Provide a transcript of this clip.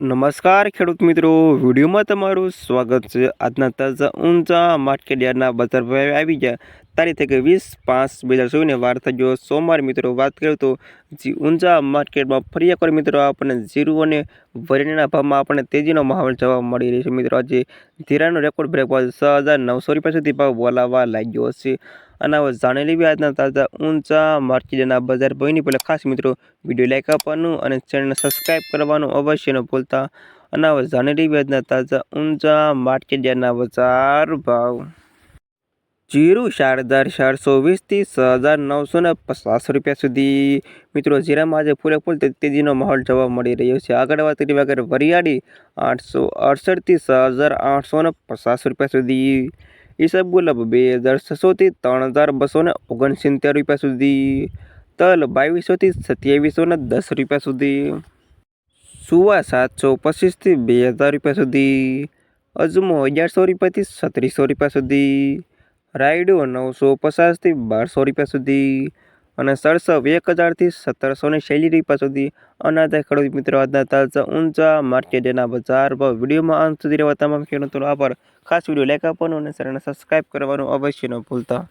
નમસ્કાર ખેડૂત મિત્રો, વિડીયોમાં તમારું સ્વાગત છે. આજના તાજા ઊંચા માર્કેટ યાર્ડના બજાર ભાવે આવી ગયા. તારીખ વીસ પાંચ બે હજાર ચોવીસને વાર થયો સોમવાર મિત્રો વાત કરીએ તો જે ઊંચા માર્કેટમાં ફરી એકવાર મિત્રો આપણને જીરું અને વરિયાળીના ભાવમાં આપણને તેજીનો માહોલ જોવા મળી રહ્યો છે. મિત્રો આજે ધીરાનો રેકોર્ડ બ્રેક બાદ છ હજાર નવસો રૂપિયા સુધી ભાવ બોલાવા લાગ્યો છે. અને જાણેલી જાણી લેવી આજના તાજા ઊંચા માર્કેટના બજાર ભાવની પહેલાં ખાસ મિત્રો, વીડિયો લાઈક આપવાનું અને ચેનલને સબસ્ક્રાઈબ કરવાનું અવશ્ય ન ભૂલતા. અને હવે જાણી લેવી આજના તાજા ઊંચા માર્કેટના બજાર ભાવ. જીરું ચાર હજાર ચારસો વીસથી છ હજાર નવસો ને પચાસ રૂપિયા સુધી. મિત્રો, જીરામાં આજે ફૂલ તેજીનો માહોલ જોવા મળી રહ્યો છે. આગળ વાત કરીએ આગળ વરિયાળી આઠસો અડસઠથી છ હજાર આઠસો ને પચાસ રૂપિયા સુધી. ઈસબગુલાબ બે હજાર છસોથી ત્રણ હજાર બસો ને ઓગણસિત્તેર રૂપિયા સુધી, તલ બાવીસોથી સત્યાવીસો ને દસ રૂપિયા સુધી, સુવા સાતસો પચીસથી બે હજાર રૂપિયા સુધી, અજમો અગિયારસો રૂપિયાથી છત્રીસો રૂપિયા સુધી, રાયડો નવસો પચાસથી બારસો રૂપિયા સુધી અને સરસવ એક હજારથી સત્તરસોની શૈલી રૂપિયા સુધી અનાદાય ખેડૂત મિત્રો આજના તાજા ઊંચા માર્કેટના બજાર પર વિડીયોમાં અંત સુધી રહેવા તમામ ખેડૂતોનો આભાર. ખાસ વીડિયો લાઈક આપવાનો અને ચેનલને સબસ્ક્રાઈબ કરવાનું અવશ્ય ન ભૂલતા.